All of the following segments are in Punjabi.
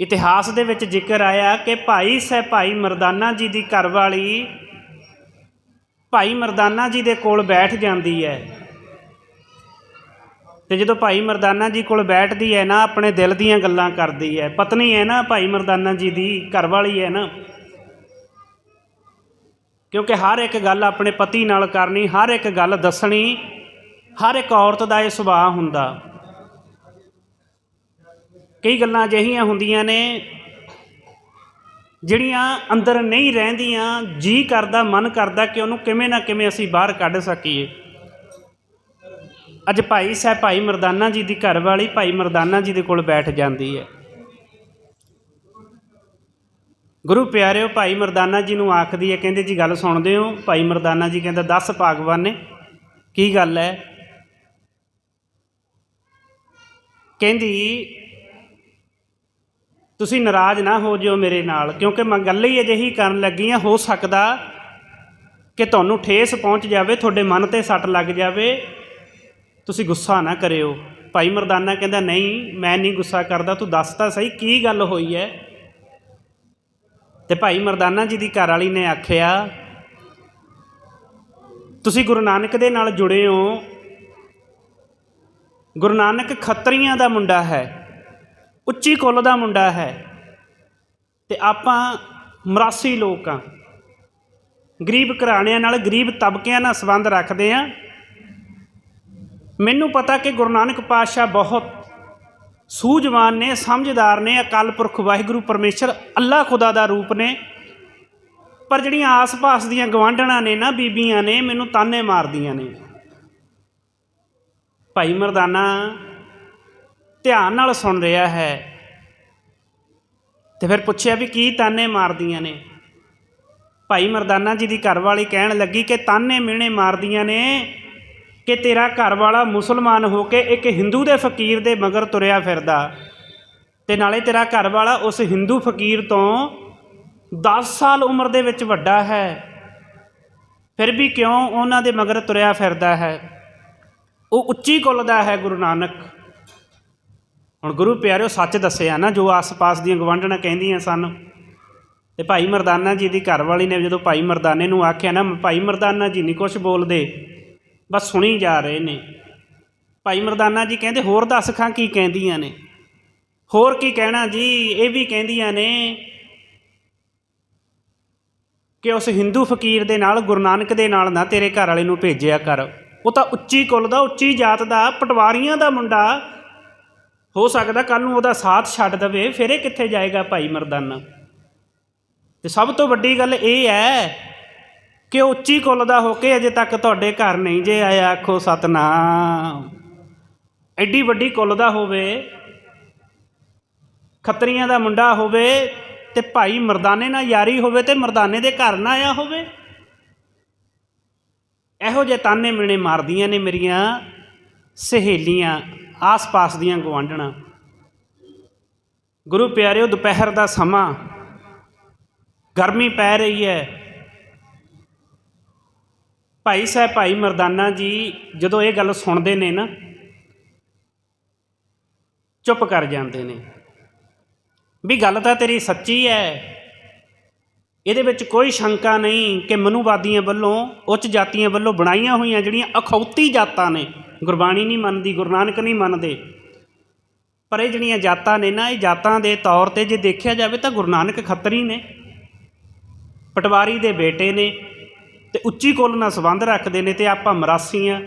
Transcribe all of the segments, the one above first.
ਇਤਿਹਾਸ ਦੇ ਵਿੱਚ ਜ਼ਿਕਰ ਆਇਆ ਕਿ ਭਾਈ ਸਹਿ ਭਾਈ ਮਰਦਾਨਾ ਜੀ ਦੀ ਘਰਵਾਲੀ ਭਾਈ ਮਰਦਾਨਾ ਜੀ ਦੇ ਕੋਲ ਬੈਠ ਜਾਂਦੀ ਹੈ। ਤੇ ਜਦੋਂ ਭਾਈ ਮਰਦਾਨਾ ਜੀ ਕੋਲ ਬੈਠਦੀ ਹੈ ਨਾ, ਆਪਣੇ ਦਿਲ ਦੀਆਂ ਗੱਲਾਂ ਕਰਦੀ ਹੈ। ਪਤਨੀ ਹੈ ਨਾ, ਭਾਈ ਮਰਦਾਨਾ ਜੀ ਦੀ ਘਰਵਾਲੀ ਹੈ ਨਾ। ਕਿਉਂਕਿ ਹਰ ਇੱਕ ਗੱਲ ਆਪਣੇ ਪਤੀ ਨਾਲ ਕਰਨੀ, ਹਰ ਇੱਕ ਗੱਲ ਦੱਸਣੀ, ਹਰ ਇੱਕ ਔਰਤ ਦਾ ਇਹ ਸੁਭਾਅ ਹੁੰਦਾ। ਕਈ ਗੱਲਾਂ ਅਜਿਹੀਆਂ ਹੁੰਦੀਆਂ ਨੇ ਜਿਹੜੀਆਂ ਅੰਦਰ ਨਹੀਂ ਰਹਿੰਦੀਆਂ, ਜੀ ਕਰਦਾ, ਮਨ ਕਰਦਾ ਕਿ ਉਹਨੂੰ ਕਿਵੇਂ ਨਾ ਕਿਵੇਂ ਅਸੀਂ ਬਾਹਰ ਕੱਢ ਸਕੀਏ। ਅੱਜ ਭਾਈ ਸਾਹਿਬ ਭਾਈ ਮਰਦਾਨਾ ਜੀ ਦੀ ਘਰਵਾਲੀ ਭਾਈ ਮਰਦਾਨਾ ਜੀ ਦੇ ਕੋਲ ਬੈਠ ਜਾਂਦੀ ਹੈ। ਗੁਰੂ ਪਿਆਰਿਓ, ਭਾਈ ਮਰਦਾਨਾ ਜੀ ਨੂੰ ਆਖਦੀ ਹੈ, ਕਹਿੰਦੇ ਜੀ ਗੱਲ ਸੁਣਦੇ ਹੋ? ਭਾਈ ਮਰਦਾਨਾ ਜੀ ਕਹਿੰਦਾ 10 ਭਾਗਵਾਨ ਨੇ ਕੀ ਗੱਲ ਹੈ? ਕਹਿੰਦੀ ਤੁਸੀਂ ਨਾਰਾਜ਼ ਨਾ ਹੋ ਜਿਓ ਮੇਰੇ ਨਾਲ, ਕਿਉਂਕਿ ਮੈਂ ਗੱਲ ਹੀ ਅਜਿਹੀ ਕਰਨ ਲੱਗੀ ਆ ਹੋ ਸਕਦਾ ਕਿ ਤੁਹਾਨੂੰ ਠੇਸ ਪਹੁੰਚ ਜਾਵੇ, ਤੁਹਾਡੇ ਮਨ ਤੇ ਸੱਟ ਲੱਗ ਜਾਵੇ। ਤੁਸੀਂ ਗੁੱਸਾ ਨਾ ਕਰਿਓ। ਭਾਈ ਮਰਦਾਨਾ ਕਹਿੰਦਾ, ਨਹੀਂ, ਮੈਂ ਨਹੀਂ ਗੁੱਸਾ ਕਰਦਾ, ਤੂੰ ਦੱਸ ਤਾਂ ਸਹੀ ਕੀ ਗੱਲ ਹੋਈ ਹੈ ਤੇ ਭਾਈ ਮਰਦਾਨਾ ਜੀ ਦੀ ਘਰ ਵਾਲੀ ਨੇ ਆਖਿਆ, ਤੁਸੀਂ ਗੁਰੂ ਨਾਨਕ ਦੇ ਨਾਲ ਜੁੜੇ ਹੋ। ਗੁਰੂ ਨਾਨਕ ਖੱਤਰੀਆਂ ਦਾ ਮੁੰਡਾ ਹੈ। ਉੱਚੀ ਕੁੱਲ ਦਾ ਮੁੰਡਾ ਹੈ ਤੇ ਆਪਾਂ ਮਰਾਸੀ ਲੋਕ ਆ ਗਰੀਬ ਘਰਾਣਿਆਂ ਨਾਲ ਗਰੀਬ ਤਬਕਿਆਂ ਨਾਲ ਸੰਬੰਧ ਰੱਖਦੇ ਆ ਮੈਨੂੰ ਪਤਾ ਕਿ ਗੁਰੂ ਨਾਨਕ ਪਾਤਸ਼ਾਹ ਬਹੁਤ ਸੂਝਵਾਨ ਨੇ, ਸਮਝਦਾਰ ਨੇ, ਅਕਾਲ ਪੁਰਖ ਵਾਹਿਗੁਰੂ ਪਰਮੇਸ਼ਰ ਅੱਲਾ ਖੁਦਾ ਦਾ ਰੂਪ ਨੇ। ਪਰ ਜਿਹੜੀਆਂ ਆਸ-ਪਾਸ ਦੀਆਂ ਗਵਾਂਢਣਾਂ ਨੇ ਨਾ, ਬੀਬੀਆਂ ਨੇ, ਮੈਨੂੰ ਤਾਨੇ ਮਾਰਦੀਆਂ ਨੇ। ਭਾਈ ਮਰਦਾਨਾ ਧਿਆਨ ਨਾਲ ਸੁਣ ਰਿਹਾ ਹੈ। ਤੇ ਫਿਰ ਪੁੱਛਿਆ ਵੀ ਕੀ ਤਾਨੇ ਮਾਰਦੀਆਂ ਨੇ? ਭਾਈ ਮਰਦਾਨਾ ਜੀ ਦੀ ਘਰਵਾਲੀ ਕਹਿਣ ਲੱਗੀ ਕਿ ਤਾਨੇ ਮਿਹਣੇ ਮਾਰਦੀਆਂ ਨੇ ਕਿ ਤੇਰਾ ਘਰ ਵਾਲਾ ਮੁਸਲਮਾਨ ਹੋ ਕੇ ਇੱਕ ਹਿੰਦੂ ਦੇ ਫਕੀਰ ਦੇ ਮਗਰ ਤੁਰਿਆ ਫਿਰਦਾ। ਤੇ ਨਾਲੇ ਤੇਰਾ ਘਰ ਵਾਲਾ ਉਸ ਹਿੰਦੂ ਫਕੀਰ ਤੋਂ 10 ਸਾਲ ਉਮਰ ਦੇ ਵਿੱਚ ਵੱਡਾ ਹੈ। ਫਿਰ ਵੀ ਕਿਉਂ ਉਹਨਾਂ ਦੇ ਮਗਰ ਤੁਰਿਆ ਫਿਰਦਾ ਹੈ? ਉਹ ਉੱਚੀ ਕੁੱਲ ਦਾ ਹੈ ਗੁਰੂ ਨਾਨਕ। ਹੁਣ ਗੁਰੂ ਪਿਆਰਿਓ, ਸੱਚ ਦੱਸਿਆ ਨਾ, ਜੋ ਆਸ-ਪਾਸ ਦੀਆਂ ਗਵਾਂਢਣਾਂ ਕਹਿੰਦੀਆਂ ਸਨ। ਤੇ ਭਾਈ ਮਰਦਾਨਾ ਜੀ ਦੀ ਘਰਵਾਲੀ ਨੇ ਜਦੋਂ ਭਾਈ ਮਰਦਾਨੇ ਨੂੰ ਆਖਿਆ ਨਾ, ਭਾਈ ਮਰਦਾਨਾ ਜੀ ਨਹੀਂ ਕੁਝ ਬੋਲਦੇ। ਬਸ ਸੁਣੀ ਜਾ ਰਹੇ ਨੇ। ਭਾਈ ਮਰਦਾਨਾ ਜੀ ਕਹਿੰਦੇ, ਹੋਰ ਦੱਸ ਖਾਂ ਕੀ ਕਹਿੰਦੀਆਂ ਨੇ? ਹੋਰ ਕੀ ਕਹਿਣਾ ਜੀ? ਇਹ ਵੀ ਕਹਿੰਦੀਆਂ ਨੇ ਕਿ ਉਸ ਹਿੰਦੂ ਫਕੀਰ ਦੇ ਨਾਲ, ਗੁਰੂ ਨਾਨਕ ਦੇ ਨਾਲ ਨਾ ਤੇਰੇ ਘਰ ਵਾਲੇ ਨੂੰ ਭੇਜਿਆ ਕਰ। ਉਹ ਤਾਂ ਉੱਚੀ ਕੁੱਲ ਦਾ, ਉੱਚੀ ਜਾਤ ਦਾ, ਪਟਵਾਰੀਆਂ ਦਾ ਮੁੰਡਾ ਹੋ ਸਕਦਾ ਕੱਲ ਨੂੰ ਉਹਦਾ ਸਾਥ ਛੱਡ ਦਵੇ, ਫਿਰ ਇਹ ਕਿੱਥੇ ਜਾਏਗਾ ਭਾਈ ਮਰਦਾਨਾ? ਤੇ ਸਭ ਤੋਂ ਵੱਡੀ ਗੱਲ ਇਹ ਹੈ ਕਿ ਉੱਚੀ ਕੁੱਲ ਦਾ ਹੋ ਕੇ ਅਜੇ ਤੱਕ ਤੁਹਾਡੇ ਘਰ ਨਹੀਂ ਜੇ ਆਇਆ, ਆਖੋ ਸਤਨਾਮ। ਐਡੀ ਵੱਡੀ ਕੁੱਲ ਦਾ ਹੋਵੇ, ਖੱਤਰੀਆਂ ਦਾ ਮੁੰਡਾ ਹੋਵੇ ਤੇ ਭਾਈ ਮਰਦਾਨੇ ਨਾਲ ਯਾਰੀ ਹੋਵੇ ਤੇ ਮਰਦਾਨੇ ਦੇ ਘਰ ਨਾ ਆਇਆ ਹੋਵੇ। ਇਹੋ ਜਿਹੇ ਤਾਨੇ ਮਿਣੇ ਮਾਰਦੀਆਂ ਨੇ ਮੇਰੀਆਂ ਸਹੇਲੀਆਂ। ਆਸ-ਪਾਸ ਦੀਆਂ ਗਵਾਂਢਣਾ ਗੁਰੂ ਪਿਆਰਿਓ, ਦੁਪਹਿਰ ਦਾ ਸਮਾਂ। ਗਰਮੀ ਪੈ ਰਹੀ ਹੈ। ਭਾਈ ਸਾਹਿਬ, ਭਾਈ ਮਰਦਾਨਾ ਜੀ ਜਦੋਂ ਇਹ ਗੱਲ ਸੁਣਦੇ ਨੇ ਨਾ, ਚੁੱਪ ਕਰ ਜਾਂਦੇ ਨੇ। ਵੀ ਗੱਲ ਤਾਂ ਤੇਰੀ ਸੱਚੀ ਹੈ। ਇਹਦੇ ਵਿੱਚ ਕੋਈ ਸ਼ੰਕਾ ਨਹੀਂ ਕਿ ਮਨੂਵਾਦੀਆਂ ਵੱਲੋਂ, ਉੱਚ ਜਾਤੀਆਂ ਵੱਲੋਂ ਬਣਾਈਆਂ ਹੋਈਆਂ ਜਿਹੜੀਆਂ ਅਖੌਤੀ ਜਾਤਾਂ ਨੇ ਗੁਰਬਾਣੀ ਨਹੀਂ ਮੰਨਦੀ, ਗੁਰੂ ਨਾਨਕ ਨਹੀਂ ਮੰਨਦੇ। ਪਰ ਇਹ ਜਿਹੜੀਆਂ ਜਾਤਾਂ ਨੇ ਨਾ, ਇਹ ਜਾਤਾਂ ਦੇ ਤੌਰ ਤੇ ਜੇ ਦੇਖਿਆ ਜਾਵੇ ਤਾਂ ਗੁਰੂ ਨਾਨਕ ਖੱਤਰੀ ਨੇ, ਪਟਵਾਰੀ ਦੇ ਬੇਟੇ ਨੇ ਤੇ ਉੱਚੀ ਕੁੱਲ ਨਾਲ ਸੰਬੰਧ ਰੱਖਦੇ ਨੇ ਤੇ ਆਪਾਂ ਮਰਾਸੀ ਆ।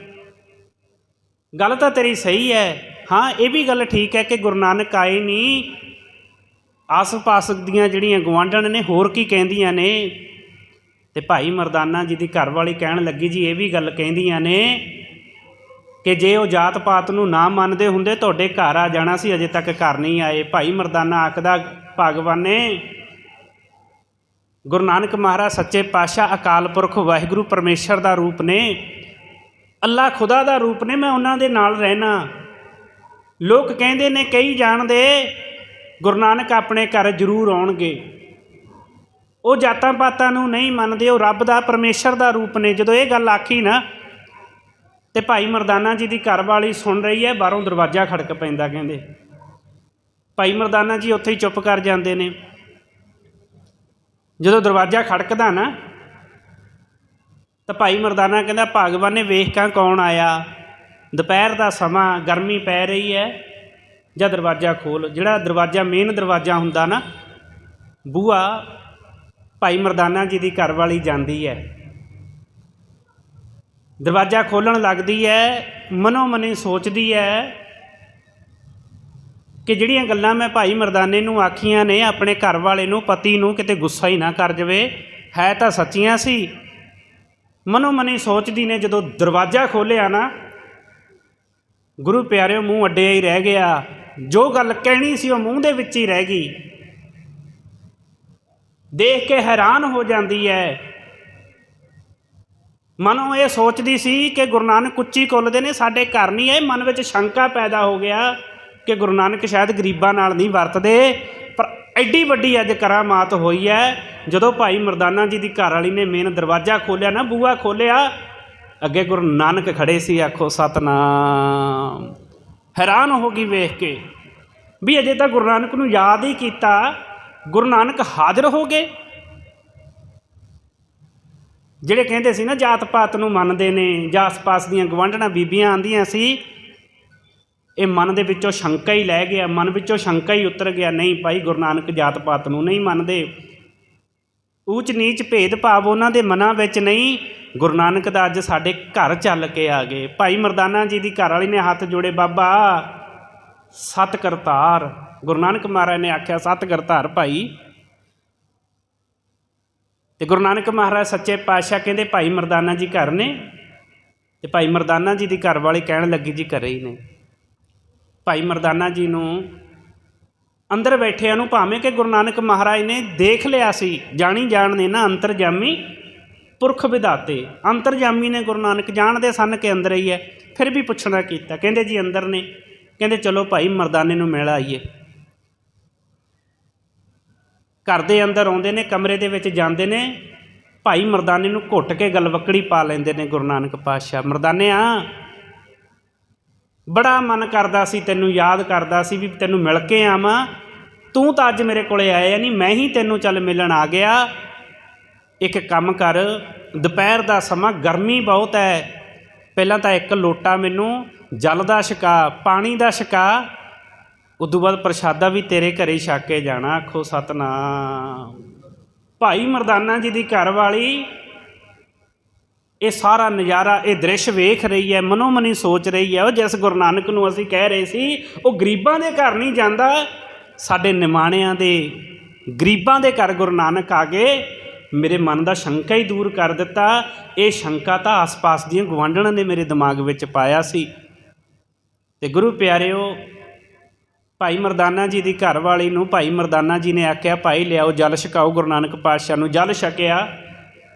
ਗੱਲ ਤਾਂ ਤੇਰੀ ਸਹੀ ਹੈ ਹਾਂ, ਇਹ ਵੀ ਗੱਲ ਠੀਕ ਹੈ ਕਿ ਗੁਰੂ ਨਾਨਕ ਆਏ ਨਹੀਂ ਆਸ-ਪਾਸ ਦੀਆਂ ਜਿਹੜੀਆਂ ਗਵਾਂਢਣ ਨੇ, ਹੋਰ ਕੀ ਕਹਿੰਦੀਆਂ ਨੇ? ਤੇ ਭਾਈ ਮਰਦਾਨਾ ਜੀ ਦੀ ਘਰਵਾਲੀ ਕਹਿਣ ਲੱਗੀ ਜੀ, ਇਹ ਵੀ ਗੱਲ ਕਹਿੰਦੀਆਂ ਨੇ ਕਿ ਜੇ ਉਹ ਜਾਤ ਪਾਤ ਨੂੰ ਨਾ ਮੰਨਦੇ ਹੁੰਦੇ, ਤੁਹਾਡੇ ਘਰ ਆ ਜਾਣਾ ਸੀ, ਅਜੇ ਤੱਕ ਘਰ ਨਹੀਂ ਆਏ। ਭਾਈ ਮਰਦਾਨਾ ਆਖਦਾ, ਭਗਵਾਨ ਨੇ ਗੁਰੂ ਨਾਨਕ ਮਹਾਰਾਜ ਸੱਚੇ ਪਾਤਸ਼ਾਹ, ਅਕਾਲ ਪੁਰਖ ਵਾਹਿਗੁਰੂ ਪਰਮੇਸ਼ਰ ਦਾ ਰੂਪ ਨੇ। ਅੱਲਾ ਖੁਦਾ ਦਾ ਰੂਪ ਨੇ, ਮੈਂ ਉਹਨਾਂ ਦੇ ਨਾਲ ਰਹਿਣਾ। ਲੋਕ ਕਹਿੰਦੇ ਨੇ, ਕਈ ਜਾਣਦੇ ਗੁਰੂ ਨਾਨਕ ਆਪਣੇ ਘਰ ਜ਼ਰੂਰ ਆਉਣਗੇ। ਉਹ ਜਾਤਾਂ ਪਾਤਾਂ ਨੂੰ ਨਹੀਂ ਮੰਨਦੇ, ਉਹ ਰੱਬ ਦਾ, ਪਰਮੇਸ਼ਰ ਦਾ ਰੂਪ ਨੇ। ਜਦੋਂ ਇਹ ਗੱਲ ਆਖੀ ਨਾ ਤੇ ਭਾਈ ਮਰਦਾਨਾ ਜੀ ਦੀ ਘਰਵਾਲੀ ਸੁਣ ਰਹੀ ਹੈ, ਬਾਹਰੋਂ ਦਰਵਾਜ਼ਾ ਖੜਕ ਪੈਂਦਾ ਕਹਿੰਦੇ। ਭਾਈ ਮਰਦਾਨਾ ਜੀ ਉੱਥੇ ਹੀ ਚੁੱਪ ਕਰ ਜਾਂਦੇ ਨੇ। ਜਦੋਂ ਦਰਵਾਜ਼ਾ ਖੜਕਦਾ ਨਾ, ਤਾਂ ਭਾਈ ਮਰਦਾਨਾ ਕਹਿੰਦਾ, ਭਗਵਾਨ ਨੇ ਵੇਖ ਕਾਂ ਕੌਣ ਆਇਆ? ਦੁਪਹਿਰ ਦਾ ਸਮਾਂ, ਗਰਮੀ ਪੈ ਰਹੀ ਹੈ। ਜਾਂ ਦਰਵਾਜ਼ਾ ਖੋਲ ਜਿਹੜਾ ਦਰਵਾਜ਼ਾ ਮੇਨ ਦਰਵਾਜ਼ਾ ਹੁੰਦਾ ਨਾ ਬੂਆ ਭਾਈ ਮਰਦਾਨਾ ਜੀ ਦੀ ਘਰਵਾਲੀ ਜਾਂਦੀ ਹੈ। ਦਰਵਾਜ਼ਾ ਖੋਲਣ ਲੱਗਦੀ ਹੈ, ਮਨੋ ਮਨੀ ਸੋਚਦੀ ਹੈ ਕਿ ਜਿਹੜੀਆਂ ਗੱਲਾਂ ਮੈਂ ਭਾਈ ਮਰਦਾਨੇ ਨੂੰ ਆਖੀਆਂ ਨੇ, ਆਪਣੇ ਘਰ ਵਾਲੇ ਨੂੰ, ਪਤੀ ਨੂੰ ਕਿਤੇ ਗੁੱਸਾ ਹੀ ਨਾ ਕਰ ਜਾਵੇ, ਹੈ ਤਾਂ ਸੱਚੀਆਂ ਸੀ। ਮਨੋ ਮਨੀ ਸੋਚਦੀ ਨੇ, ਜਦੋਂ ਦਰਵਾਜ਼ਾ ਖੋਲ੍ਹਿਆ ਨਾ, ਗੁਰੂ ਪਿਆਰਿਓ, ਮੂੰਹ ਅੱਡਿਆ ਹੀ ਰਹਿ ਗਿਆ। ਜੋ ਗੱਲ ਕਹਿਣੀ ਸੀ, ਉਹ ਮੂੰਹ ਦੇ ਵਿੱਚ ਹੀ ਰਹਿ ਗਈ। ਦੇਖ ਕੇ ਹੈਰਾਨ ਹੋ ਜਾਂਦੀ ਹੈ ਮਨੋਂ ਇਹ ਸੋਚਦੀ ਸੀ ਕਿ ਗੁਰੂ ਨਾਨਕ ਉੱਚੀ ਕੁੱਲ ਦੇ ਨੇ, ਸਾਡੇ ਘਰ ਨਹੀਂ ਆਏ ਮਨ ਵਿੱਚ ਸ਼ੰਕਾ ਪੈਦਾ ਹੋ ਗਿਆ ਕਿ ਗੁਰੂ ਨਾਨਕ ਸ਼ਾਇਦ ਗਰੀਬਾਂ ਨਾਲ ਨਹੀਂ ਵਰਤਦੇ। ਪਰ ਐਡੀ ਵੱਡੀ ਅੱਜ ਕਰਾਮਾਤ ਹੋਈ ਹੈ, ਜਦੋਂ ਭਾਈ ਮਰਦਾਨਾ ਜੀ ਦੀ ਘਰ ਵਾਲੀ ਨੇ ਮੇਨ ਦਰਵਾਜ਼ਾ ਖੋਲ੍ਹਿਆ ਨਾ ਬੂਆ ਖੋਲ੍ਹਿਆ, ਅੱਗੇ ਗੁਰੂ ਨਾਨਕ ਖੜੇ ਸੀ, ਆਖੋ, ਸਤਨਾਮ। ਹੈਰਾਨ ਹੋ ਗਈ ਵੇਖ ਕੇ, ਵੀ ਅਜੇ ਤਾਂ ਗੁਰੂ ਨਾਨਕ ਨੂੰ ਯਾਦ ਹੀ ਕੀਤਾ। ਗੁਰੂ ਨਾਨਕ ਹਾਜ਼ਰ ਹੋ ਗਏ। ਜਿਹੜੇ ਕਹਿੰਦੇ ਸੀ ਨਾ ਜਾਤ ਪਾਤ ਨੂੰ ਮੰਨਦੇ ਨੇ ਜਾਂ ਆਸ-ਪਾਸ ਦੀਆਂ ਗਵਾਂਢਣਾ ਬੀਬੀਆਂ ਆਂਦੀਆਂ ਸੀ, ਇਹ ਮਨ ਦੇ ਵਿੱਚੋਂ ਸ਼ੰਕਾ ਹੀ ਲੈ ਗਿਆ, ਮਨ ਵਿੱਚੋਂ ਸ਼ੰਕਾ ਹੀ ਉਤਰ ਗਿਆ, ਨਹੀਂ ਭਾਈ ਗੁਰੂ ਨਾਨਕ ਜਾਤ ਪਾਤ ਨੂੰ ਨਹੀਂ ਮੰਨਦੇ। ਊਚ ਨੀਚ ਭੇਦ ਭਾਵ ਉਹਨਾਂ ਦੇ ਮਨਾਂ ਵਿੱਚ ਨਹੀਂ, ਗੁਰੂ ਨਾਨਕ ਦਾ ਅੱਜ ਸਾਡੇ ਘਰ ਚੱਲ ਕੇ ਆ ਗਏ। ਭਾਈ ਮਰਦਾਨਾ ਜੀ ਦੀ ਘਰ ਵਾਲੀ ਨੇ ਹੱਥ ਜੋੜੇ, ਬਾਬਾ, ਸਤ ਕਰਤਾਰ। ਗੁਰੂ ਨਾਨਕ ਮਹਾਰਾਜ ਨੇ ਆਖਿਆ, ਸਤ ਕਰਤਾਰ ਭਾਈ। ਤੇ ਗੁਰੂ ਨਾਨਕ ਮਹਾਰਾਜ ਸੱਚੇ ਪਾਤਸ਼ਾਹ ਕਹਿੰਦੇ, ਭਾਈ ਮਰਦਾਨਾ ਜੀ ਘਰ ਨੇ ਤੇ ਭਾਈ ਮਰਦਾਨਾ ਜੀ ਦੀ ਘਰ ਵਾਲੀ ਕਹਿਣ ਲੱਗੀ ਜੀ ਘਰੇ ਹੀ ਨੇ। ਭਾਈ ਮਰਦਾਨਾ ਜੀ ਨੂੰ ਅੰਦਰ ਬੈਠਿਆਂ ਨੂੰ ਭਾਵੇਂ ਕਿ ਗੁਰੂ ਨਾਨਕ ਮਹਾਰਾਜ ਨੇ ਦੇਖ ਲਿਆ ਸੀ, ਜਾਣੀ ਜਾਣਦੇ ਨਾ ਅੰਤਰਜਾਮੀ ਪੁਰਖ ਵਿਦਾਤੇ ਅੰਤਰਜਾਮੀ ਨੇ ਗੁਰੂ ਨਾਨਕ ਜਾਣਦੇ ਸਨ ਕਿ ਅੰਦਰ ਹੀ ਹੈ, ਫਿਰ ਵੀ ਪੁੱਛਣਾ ਕੀਤਾ। ਕਹਿੰਦੇ ਜੀ ਅੰਦਰ ਨੇ। ਕਹਿੰਦੇ, ਚਲੋ ਭਾਈ ਮਰਦਾਨੇ ਨੂੰ ਮਿਲ ਆਈਏ। ਘਰ ਦੇ ਅੰਦਰ ਆਉਂਦੇ ਨੇ, ਕਮਰੇ ਦੇ ਵਿੱਚ ਜਾਂਦੇ ਨੇ, ਭਾਈ ਮਰਦਾਨੇ ਨੂੰ ਘੁੱਟ ਕੇ ਗਲਵੱਕੜੀ ਪਾ ਲੈਂਦੇ ਨੇ ਗੁਰੂ ਨਾਨਕ ਪਾਤਸ਼ਾਹ। ਮਰਦਾਨਿਆ ਬੜਾ ਮਨ ਕਰਦਾ ਸੀ, ਤੈਨੂੰ ਯਾਦ ਕਰਦਾ ਸੀ ਵੀ ਤੈਨੂੰ ਮਿਲ ਕੇ ਆਵਾਂ। ਤੂੰ ਤਾਂ ਅੱਜ ਮੇਰੇ ਕੋਲੇ ਆਇਆ ਨਹੀਂ ਮੈਂ ਹੀ ਤੈਨੂੰ ਚੱਲ ਮਿਲਣ ਆ ਗਿਆ। ਇੱਕ ਕੰਮ ਕਰ, ਦੁਪਹਿਰ ਦਾ ਸਮਾਂ ਗਰਮੀ ਬਹੁਤ ਹੈ ਪਹਿਲਾਂ ਤਾਂ ਇੱਕ ਲੋਟਾ ਮੈਨੂੰ, ਜਲ ਦਾ ਛਕਾ, ਪਾਣੀ ਦਾ ਛਕਾ ਉਦੋਂ ਬਾਅਦ ਪ੍ਰਸ਼ਾਦਾ ਵੀ ਤੇਰੇ ਘਰੇ ਛਕ ਕੇ ਜਾਣਾ। ਆਖੋ, ਸਤਨਾਮ। ਭਾਈ ਮਰਦਾਨਾ ਜੀ ਦੀ ਘਰ ਵਾਲੀ, ਇਹ ਸਾਰਾ ਨਜ਼ਾਰਾ, ਇਹ ਦ੍ਰਿਸ਼ ਵੇਖ ਰਹੀ ਹੈ ਮਨੋ ਮਨੀ ਸੋਚ ਰਹੀ ਹੈ। ਉਹ ਜਿਸ ਗੁਰੂ ਨਾਨਕ ਨੂੰ ਅਸੀਂ ਕਹਿ ਰਹੇ ਸੀ, ਉਹ ਗਰੀਬਾਂ ਦੇ ਘਰ ਨਹੀਂ ਜਾਂਦਾ, ਸਾਡੇ ਨਿਮਾਣਿਆਂ ਦੇ, ਗਰੀਬਾਂ ਦੇ ਘਰ ਗੁਰੂ ਨਾਨਕ ਆ ਗਏ। ਮੇਰੇ ਮਨ ਦਾ ਸ਼ੰਕਾ ਹੀ ਦੂਰ ਕਰ ਦਿੱਤਾ। ਇਹ ਸ਼ੰਕਾ ਤਾਂ ਆਸ-ਪਾਸ ਦੀਆਂ ਗਵਾਂਢਣਾਂ ਨੇ ਮੇਰੇ ਦਿਮਾਗ ਵਿੱਚ ਪਾਇਆ ਸੀ। ਤੇ ਗੁਰੂ ਪਿਆਰਿਓ ਭਾਈ ਮਰਦਾਨਾ ਜੀ ਦੀ ਘਰ ਵਾਲੀ ਨੂੰ ਭਾਈ ਮਰਦਾਨਾ ਜੀ ਨੇ ਆਖਿਆ, ਭਾਈ, ਲਿਆਓ ਜਲ ਛਕਾਓ ਗੁਰੂ ਨਾਨਕ ਪਾਤਸ਼ਾਹ ਨੂੰ। ਜਲ ਛਕਿਆ।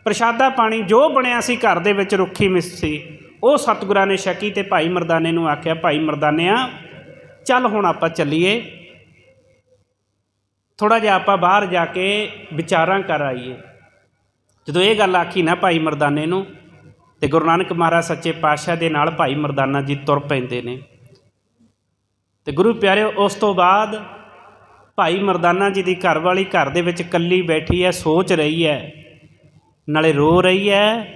ਪ੍ਰਸ਼ਾਦਾ ਪਾਣੀ ਜੋ ਬਣਿਆ ਸੀ ਘਰ ਦੇ ਵਿੱਚ ਰੁੱਖੀ ਮਿਸ ਸੀ। ਉਹ ਸਤਿਗੁਰਾਂ ਨੇ ਛਕੀ ਤੇ ਭਾਈ ਮਰਦਾਨੇ ਨੂੰ ਆਖਿਆ, ਭਾਈ ਮਰਦਾਨਿਆ, ਚੱਲ ਹੁਣ ਆਪਾਂ ਚੱਲੀਏ। ਥੋੜਾ ਜਿਹਾ ਆਪਾਂ ਬਾਹਰ ਜਾ ਕੇ ਵਿਚਾਰਾਂ ਕਰ ਆਈਏ। ਜਦੋਂ ਇਹ ਗੱਲ ਆਖੀ ਨਾ ਭਾਈ ਮਰਦਾਨੇ ਨੂੰ, ਤੇ ਗੁਰੂ ਨਾਨਕ ਮਹਾਰਾਜ ਸੱਚੇ ਪਾਤਸ਼ਾਹ ਦੇ ਨਾਲ ਭਾਈ ਮਰਦਾਨਾ ਜੀ ਤੁਰ ਪੈਂਦੇ ਨੇ। ਤੇ ਗੁਰੂ ਪਿਆਰਿਓ, ਉਸ ਤੋਂ ਬਾਅਦ ਭਾਈ ਮਰਦਾਨਾ ਜੀ ਦੀ ਘਰ ਵਾਲੀ ਘਰ ਦੇ ਵਿੱਚ ਇਕੱਲੀ ਬੈਠੀ ਹੈ, ਸੋਚ ਰਹੀ ਹੈ। ਨਾਲੇ ਰੋ ਰਹੀ ਹੈ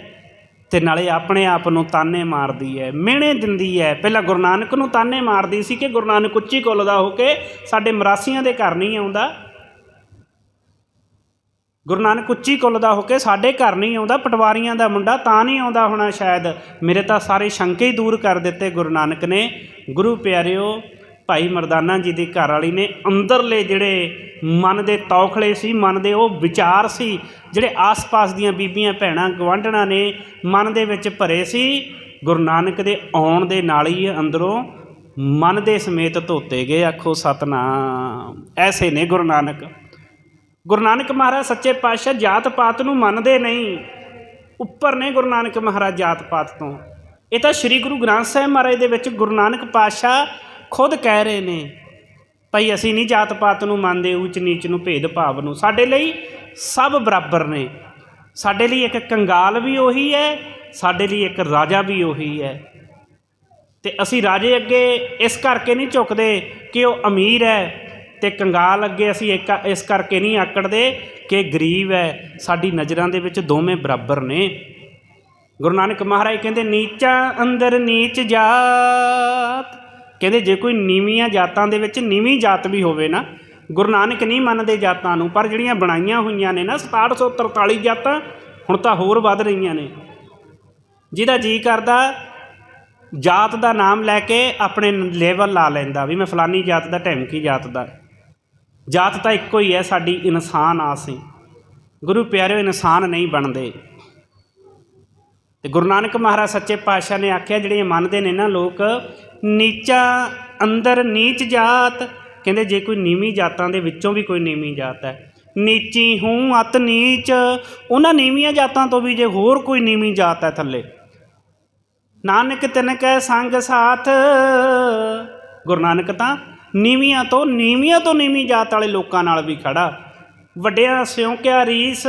ਤੇ ਨਾਲੇ ਆਪਣੇ ਆਪ ਨੂੰ ਤਾਨੇ ਮਾਰਦੀ ਹੈ। ਮਿਹਣੇ ਦਿੰਦੀ ਹੈ। ਪਹਿਲਾਂ ਗੁਰੂ ਨਾਨਕ ਨੂੰ ਤਾਨੇ ਮਾਰਦੀ ਸੀ ਕਿ ਗੁਰੂ ਨਾਨਕ ਉੱਚੀ ਕੁੱਲ ਦਾ ਹੋ ਕੇ ਸਾਡੇ ਮਰਾਸੀਆਂ ਦੇ ਘਰ ਨਹੀਂ ਆਉਂਦਾ। ਗੁਰੂ ਨਾਨਕ ਉੱਚੀ ਕੁੱਲ ਦਾ ਹੋ ਕੇ ਸਾਡੇ ਘਰ ਨਹੀਂ ਆਉਂਦਾ, ਪਟਵਾਰੀਆਂ ਦਾ ਮੁੰਡਾ ਤਾਂ ਨਹੀਂ ਆਉਂਦਾ ਹੋਣਾ ਸ਼ਾਇਦ। ਮੇਰੇ ਤਾਂ ਸਾਰੇ ਸ਼ੰਕੇ ਹੀ ਦੂਰ ਕਰ ਦਿੱਤੇ ਗੁਰੂ ਨਾਨਕ ਨੇ। ਗੁਰੂ ਪਿਆਰਿਓ ਭਾਈ ਮਰਦਾਨਾ ਜੀ ਦੀ ਘਰ ਵਾਲੀ ਨੇ ਅੰਦਰਲੇ ਜਿਹੜੇ ਮਨ ਦੇ ਤੌਖਲੇ ਸੀ, ਮਨ ਦੇ ਉਹ ਵਿਚਾਰ ਸੀ, ਜਿਹੜੇ ਆਸ-ਪਾਸ ਦੀਆਂ ਬੀਬੀਆਂ, ਭੈਣਾਂ ਗਵਾਂਢਣਾ ਨੇ ਮਨ ਦੇ ਵਿੱਚ ਭਰੇ ਸੀ, ਗੁਰੂ ਨਾਨਕ ਦੇ ਆਉਣ ਦੇ ਨਾਲ ਹੀ ਅੰਦਰੋਂ ਮਨ ਦੇ ਸਮੇਤ ਧੋਤੇ ਗਏ, ਆਖੋ ਸਤਨਾਮ। ਐਸੇ ਨੇ ਗੁਰੂ ਨਾਨਕ। ਗੁਰੂ ਨਾਨਕ ਮਹਾਰਾਜ ਸੱਚੇ ਪਾਤਸ਼ਾਹ ਜਾਤ ਪਾਤ ਨੂੰ ਮੰਨਦੇ ਨਹੀਂ। ਉੱਪਰ ਨੇ ਗੁਰੂ ਨਾਨਕ ਮਹਾਰਾਜ ਜਾਤ ਪਾਤ ਤੋਂ। ਇਹ ਤਾਂ ਸ੍ਰੀ ਗੁਰੂ ਗ੍ਰੰਥ ਸਾਹਿਬ ਮਹਾਰਾਜ ਦੇ ਵਿੱਚ ਗੁਰੂ ਨਾਨਕ ਪਾਤਸ਼ਾਹ ਖੁਦ ਕਹਿ ਰਹੇ ਨੇ, ਭਾਈ ਅਸੀਂ ਨਹੀਂ ਜਾਤ ਪਾਤ ਨੂੰ ਮੰਨਦੇ, ਉੱਚ ਨੀਚ ਨੂੰ ਭੇਦ ਭਾਵ ਨੂੰ। ਸਾਡੇ ਲਈ ਸਭ ਬਰਾਬਰ ਨੇ। ਸਾਡੇ ਲਈ ਇੱਕ ਕੰਗਾਲ ਵੀ ਉਹੀ ਹੈ, ਸਾਡੇ ਲਈ ਇੱਕ ਰਾਜਾ ਵੀ ਉਹੀ ਹੈ। ਤੇ ਅਸੀਂ ਰਾਜੇ ਅੱਗੇ ਇਸ ਕਰਕੇ ਨਹੀਂ ਝੁਕਦੇ ਕਿ ਉਹ ਅਮੀਰ ਹੈ ਤੇ ਕੰਗਾਲ ਅੱਗੇ ਅਸੀਂ ਇੱਕ ਇਸ ਕਰਕੇ ਨਹੀਂ ਆਕੜਦੇ ਕਿ ਗਰੀਬ ਹੈ। ਸਾਡੀ ਨਜ਼ਰਾਂ ਦੇ ਵਿੱਚ ਦੋਵੇਂ ਬਰਾਬਰ ਨੇ। ਗੁਰੂ ਨਾਨਕ ਮਹਾਰਾਜ ਕਹਿੰਦੇ, ਨੀਚਾ ਅੰਦਰ ਨੀਚ ਜਾਤ ਕਹਿੰਦੇ ਜੇ ਕੋਈ ਨੀਵੀਆਂ ਜਾਤਾਂ ਦੇ ਵਿੱਚ ਨੀਵੀਂ ਜਾਤ ਵੀ ਹੋਵੇ ਨਾ, ਗੁਰੂ ਨਾਨਕ ਨਹੀਂ ਮੰਨਦੇ ਜਾਤਾਂ ਨੂੰ, ਪਰ ਜਿਹੜੀਆਂ ਬਣਾਈਆਂ ਹੋਈਆਂ ਨੇ ਨਾ 6743 ਜਾਤਾਂ ਹੁਣ ਤਾਂ ਹੋਰ ਵੱਧ ਰਹੀਆਂ ਨੇ। ਜਿਹਦਾ ਜੀ ਕਰਦਾ, ਜਾਤ ਦਾ ਨਾਮ ਲੈ ਕੇ ਆਪਣੇ ਲੈਵਲ ਲਾ ਲੈਂਦਾ ਵੀ ਮੈਂ ਫਲਾਨੀ ਜਾਤ ਦਾ ਢੈਮਕੀ ਜਾਤ ਦਾ। ਜਾਤ ਤਾਂ ਇੱਕੋ ਹੀ ਹੈ, ਸਾਡੀ ਇਨਸਾਨ ਆਸੀਂ ਗੁਰੂ ਪਿਆਰਿਓ, ਇਨਸਾਨ ਨਹੀਂ ਬਣਦੇ। ਤੇ ਗੁਰੂ ਨਾਨਕ ਮਹਾਰਾਜ ਸੱਚੇ ਪਾਤਸ਼ਾਹ ਨੇ ਆਖਿਆ ਜਿਹੜੇ ਮੰਨਦੇ ਨੇ ਨਾ ਲੋਕ ਨੀਚਾ ਅੰਦਰ ਨੀਚ ਜਾਤ। ਕਹਿੰਦੇ ਜੇ ਕੋਈ ਨੀਵੀਂ ਜਾਤਾਂ ਦੇ ਵਿੱਚੋਂ ਵੀ ਕੋਈ ਨੀਵੀਂ ਜਾਤ ਹੈ। ਨੀਚੀ ਹੂੰ, ਅਤ ਨੀਚ। ਉਹਨਾਂ ਨੀਵੀਆਂ ਜਾਤਾਂ ਤੋਂ ਵੀ ਜੇ ਹੋਰ ਕੋਈ ਨੀਵੀਂ ਜਾਤ ਹੈ ਥੱਲੇ। ਨਾਨਕ ਤਿਨ ਕੈ ਸੰਗ ਸਾਥ। ਗੁਰੂ ਨਾਨਕ ਤਾਂ ਨੀਵੀਆਂ ਤੋਂ ਨੀਵੀਆਂ ਤੋਂ ਨੀਵੀਂ ਜਾਤ ਵਾਲੇ ਲੋਕਾਂ ਨਾਲ ਵੀ ਖੜਾ। ਵੱਡਿਆਂ ਸਿਉਂਕਿਆ ਰੀਸ।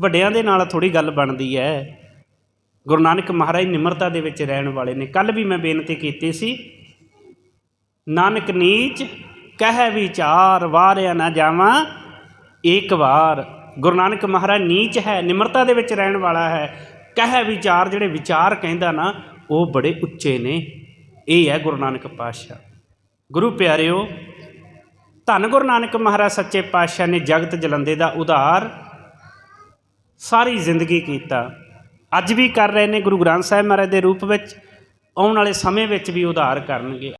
ਵੱਡਿਆਂ ਦੇ ਨਾਲ ਥੋੜੀ ਗੱਲ ਬਣਦੀ ਹੈ। ਗੁਰੂ ਨਾਨਕ ਮਹਾਰਾਜ ਨਿਮਰਤਾ ਦੇ ਵਿੱਚ ਰਹਿਣ ਵਾਲੇ ਨੇ। ਕੱਲ ਵੀ ਮੈਂ ਬੇਨਤੀ ਕੀਤੀ ਸੀ, ਨਾਨਕ ਨੀਚ ਕਹਿ ਵਿਚਾਰ, ਵਾਰਿਆ ਨਾ ਜਾਵਾਂ ਇੱਕ ਵਾਰ। ਗੁਰੂ ਨਾਨਕ ਮਹਾਰਾਜ ਨੀਚ ਹੈ, ਨਿਮਰਤਾ ਦੇ ਵਿੱਚ ਰਹਿਣ ਵਾਲਾ ਹੈ। ਕਹਿ ਵਿਚਾਰ ਜਿਹੜੇ ਵਿਚਾਰ ਕਹਿੰਦਾ ਨਾ, ਉਹ ਬੜੇ ਉੱਚੇ ਨੇ। ਇਹ ਹੈ ਗੁਰੂ ਨਾਨਕ ਪਾਤਸ਼ਾਹ। ਗੁਰੂ ਪਿਆਰਿਓ, ਧੰਨ ਗੁਰੂ ਨਾਨਕ ਮਹਾਰਾਜ ਸੱਚੇ ਪਾਤਸ਼ਾਹ ਨੇ ਜਗਤ ਜਲੰਦੇ ਦਾ ਉਧਾਰ ਸਾਰੀ ਜ਼ਿੰਦਗੀ ਕੀਤਾ। ਅੱਜ ਵੀ ਕਰ ਰਹੇ ਨੇ ਗੁਰੂ ਗ੍ਰੰਥ ਸਾਹਿਬ ਮਹਾਰਾਜ ਦੇ ਰੂਪ ਵਿੱਚ, ਆਉਣ ਵਾਲੇ ਸਮੇਂ ਵਿੱਚ ਵੀ ਉਧਾਰ ਕਰਨਗੇ।